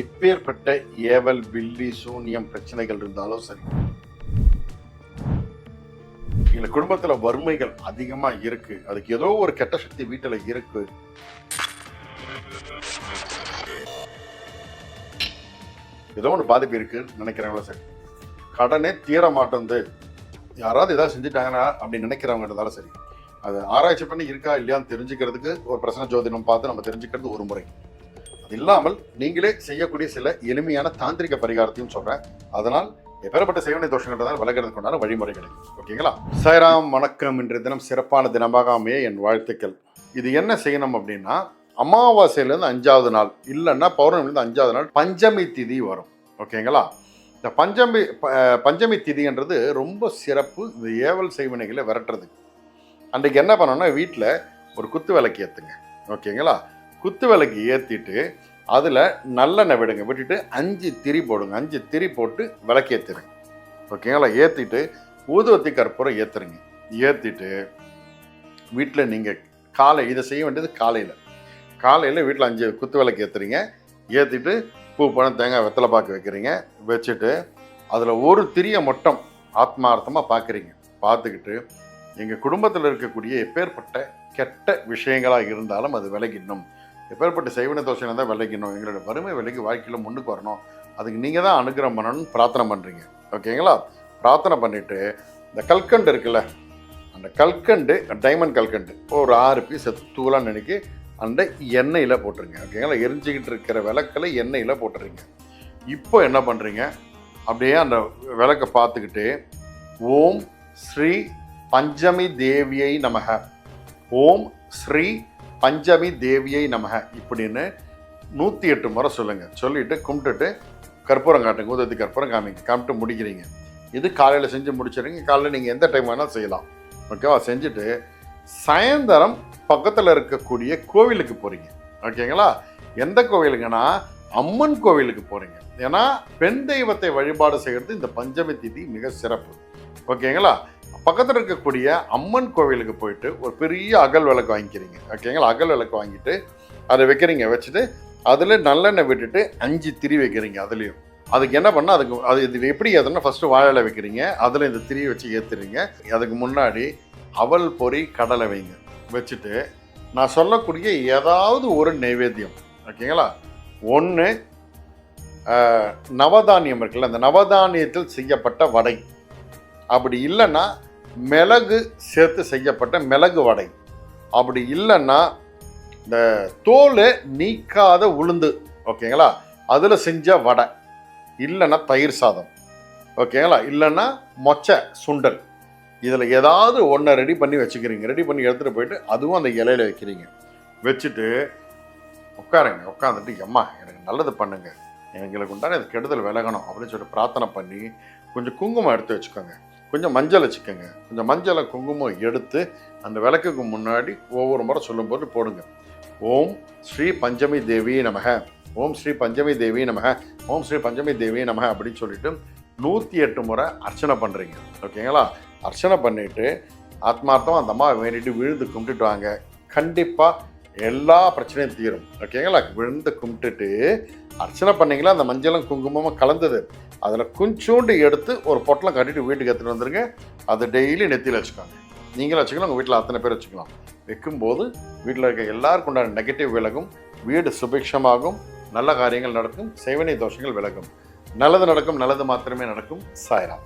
எப்பேற்பட்ட ஏவல் பில்லி சூன்யம் பிரச்சனைகள் இருந்தாலும் சரி எங்கள் குடும்பத்தில் வறுமைகள் அதிகமாக இருக்கு. அதுக்கு ஏதோ ஒரு கெட்ட சக்தி வீட்டில் இருக்கு. ஏதோ ஒன்று பாதிப்பு இருக்குன்னு நினைக்கிறவங்கள சரி. கடனே தீர மாட்டேங்குது யாராவது ஏதாவது செஞ்சுட்டாங்கன்னா அப்படின்னு நினைக்கிறவங்க இருந்தாலும் சரி. அது ஆராய்ச்சி பண்ணி இருக்கா இல்லையான்னு தெரிஞ்சுக்கிறதுக்கு ஒரு பிரச்சனை ஜோதிடம் பார்த்து நம்ம தெரிஞ்சுக்கிறது ஒரு முறை. அது இல்லாமல் நீங்களே செய்யக்கூடிய சில எளிமையான தாந்திரிக பரிகாரத்தையும் சொல்றேன். அதனால் எப்பேற்பட்ட சேவனை தோஷங்கள் விலகிறதுக்கு வழிமுறை வழிமுறைகள் ஓகேங்களா? சாய்ராம் வணக்கம். இன்றைய தினம் சிறப்பான தினமாக அமைய என் வாழ்த்துக்கள். இது என்ன செய்யணும் அப்படின்னா அமாவாசையிலேருந்து அஞ்சாவது நாள் இல்லைன்னா பௌர்ணமிலேருந்து அஞ்சாவது நாள் பஞ்சமி திதி வரும். ஓகேங்களா? இந்த பஞ்சமி ப- பஞ்சமி திதின்றது ரொம்ப சிறப்பு. இந்த ஏவல் செய்வினைகளை விரட்டுறதுக்கு. அன்றைக்கு என்ன பண்ணோன்னா வீட்டில் ஒரு குத்து விளக்கு ஏற்றுங்க ஓகேங்களா? குத்து விளக்கு ஏற்றிட்டு அதில் நல்லெண்ணெய் விடுங்க. விட்டுட்டு அஞ்சு திரி போடுங்க. அஞ்சு திரி போட்டு விளக்கு ஏற்றிடுங்க ஓகேங்களா ஏற்றிட்டு ஊதுவத்தி கற்பூரம் ஏற்றுருங்க ஏற்றிட்டு வீட்டில் நீங்கள் காலை இதை செய்ய வேண்டியது காலையில். காலையில் வீட்டில் அஞ்சு குத்து விளக்கு ஏற்றுறீங்க ஏற்றிட்டு பூ பழம் தேங்காய் வெத்தலை பாக்கு வைக்கிறீங்க. வச்சுட்டு அதில் ஒரு திரியை மட்டும் ஆத்மார்த்தமாக பார்க்குறீங்க பார்த்துக்கிட்டு எங்கள் குடும்பத்தில் இருக்கக்கூடிய எப்பேற்பட்ட கெட்ட விஷயங்களாக இருந்தாலும் அது விலகிடணும். எப்பேற்பட்ட சைவன தோஷனை தான் விளைக்கணும். எங்களோட வறுமை விலைக்கு வாழ்க்கையில் முன்னுக்கு வரணும். அதுக்கு நீங்கள் தான் அனுகிரகம் பண்ணணும்னு பிரார்த்தனை பண்ணுறீங்க ஓகேங்களா பிரார்த்தனை பண்ணிவிட்டு இந்த கல்கண்டு இருக்குல்ல அந்த கல்கண்டு டைமண்ட் கல்கண்டு ஒரு ஆறு பீஸ் தூளாக நினைக்கி அந்த எண்ணெயில் போட்டுருங்க. ஓகேங்களா எரிஞ்சிக்கிட்டு இருக்கிற விளக்கில் எண்ணெயில் போட்டுறீங்க இப்போ என்ன பண்ணுறீங்க அப்படியே அந்த விளக்கை பார்த்துக்கிட்டு ஓம் ஸ்ரீ பஞ்சமி தேவியை நமக. ஓம் ஸ்ரீ பஞ்சமி தேவியை நமக. இப்படின்னு நூற்றி எட்டு முறை சொல்லுங்கள் சொல்லிட்டு கும்பிட்டுட்டு கற்பூரம் காட்டுங்க. ஊதத்தி கற்பூரம் காமிங்க. காமிட்டு முடிக்கிறீங்க. இது காலையில் செஞ்சு முடிச்சிடுங்க காலையில் நீங்கள் எந்த டைம் வேணால் செய்யலாம். ஓகேவா செஞ்சுட்டு சாயந்தரம் பக்கத்தில் இருக்கக்கூடிய கோவிலுக்கு போகிறீங்க ஓகேங்களா எந்த கோவிலுக்குன்னா அம்மன் கோவிலுக்கு போகிறீங்க ஏன்னா பெண் தெய்வத்தை வழிபாடு செய்கிறது இந்த பஞ்சமி திதி மிக சிறப்பு. ஓகேங்களா பக்கத்தில் இருக்கக்கூடிய அம்மன் கோவிலுக்கு போயிட்டு ஒரு பெரிய அகல் விளக்கு வாங்கிக்கிறீங்க. ஓகேங்களா அகல் விளக்கு வாங்கிட்டு அதை வைக்கிறீங்க. வச்சுட்டு அதில் நல்லெண்ணெய் விட்டுட்டு அஞ்சு திரி வைக்கிறீங்க அதுலேயும். அதுக்கு என்ன பண்ணால் அதுக்கு அது இது எப்படி ஏதுன்னா ஃபஸ்ட்டு வாழை வைக்கிறீங்க. அதில் இந்த திரியை வச்சு ஏற்றுறீங்க அதுக்கு முன்னாடி அவல் பொறி கடலை வைங்க. வச்சுட்டு நான் சொல்லக்கூடிய ஏதாவது ஒரு நைவேத்தியம். ஓகேங்களா ஒன்று நவதானியம் இருக்குல்ல அந்த நவதானியத்தில் செய்யப்பட்ட வடை. அப்படி இல்லைன்னா மிளகு சேர்த்து செய்யப்பட்ட மிளகு வடை. அப்படி இல்லைன்னா இந்த தோல் நீக்காத உளுந்து ஓகேங்களா? அதில் செஞ்ச வடை. இல்லைன்னா தயிர் சாதம் ஓகேங்களா? இல்லைன்னா மொச்சை சுண்டல். இதில் ஏதாவது ஒன்றை ரெடி பண்ணி வச்சுக்கிறீங்க. ரெடி பண்ணி எடுத்துகிட்டு போயிட்டு அதுவும் அந்த இலையில வைக்கிறீங்க. வச்சுட்டு உட்காருங்க. உட்காந்துட்டு எம்மா எனக்கு நல்லது பண்ணுங்கள் எங்களுக்கு உண்டான இது கெடுதல் விலகணும். அப்படின்னு சொல்லிட்டு பிரார்த்தனை பண்ணி கொஞ்சம் குங்குமம் எடுத்து வச்சுக்கோங்க. கொஞ்சம் மஞ்சள் வச்சுக்கோங்க. கொஞ்சம் மஞ்சளை குங்குமம் எடுத்து அந்த விளக்குக்கு முன்னாடி ஒவ்வொரு முறை சொல்லும்போது போடுங்க. ஓம் ஸ்ரீ பஞ்சமி தேவி நமக. ஓம் ஸ்ரீ பஞ்சமி தேவி நமக. ஓம் ஸ்ரீ பஞ்சமி தேவி நமக அப்படின்னு சொல்லிட்டு நூற்றி எட்டு முறை அர்ச்சனை பண்ணுறீங்க ஓகேங்களா? அர்ச்சனை பண்ணிவிட்டு ஆத்மார்த்தம் அந்த அம்மா வேண்டிட்டு விழுந்து கும்பிட்டுட்டு வாங்க. கண்டிப்பாக எல்லா பிரச்சனையும் தீரும். ஓகேங்களா விழுந்து கும்பிட்டுட்டு அர்ச்சனை பண்ணீங்களா? அந்த மஞ்சளும் குங்குமமும் கலந்தது. அதில் கொஞ்சோண்டு எடுத்து ஒரு பொட்டலம் கட்டிட்டு வீட்டுக்கு எடுத்துகிட்டு வந்துருங்க. அதை டெய்லி நெத்தியில் வச்சுக்கோங்க. நீங்களும் வச்சுக்கலாம் உங்கள் வீட்டில் அத்தனை பேர் வச்சுக்கலாம். வைக்கும்போது வீட்டில் இருக்க எல்லாருக்கும் உண்டான நெகட்டிவ் விலகும் வீடு சுபிக்ஷமாகும் நல்ல காரியங்கள் நடக்கும் சேவனை தோஷங்கள் விலகும். நல்லது நடக்கும் நல்லது மாத்திரமே நடக்கும். சாயராம்.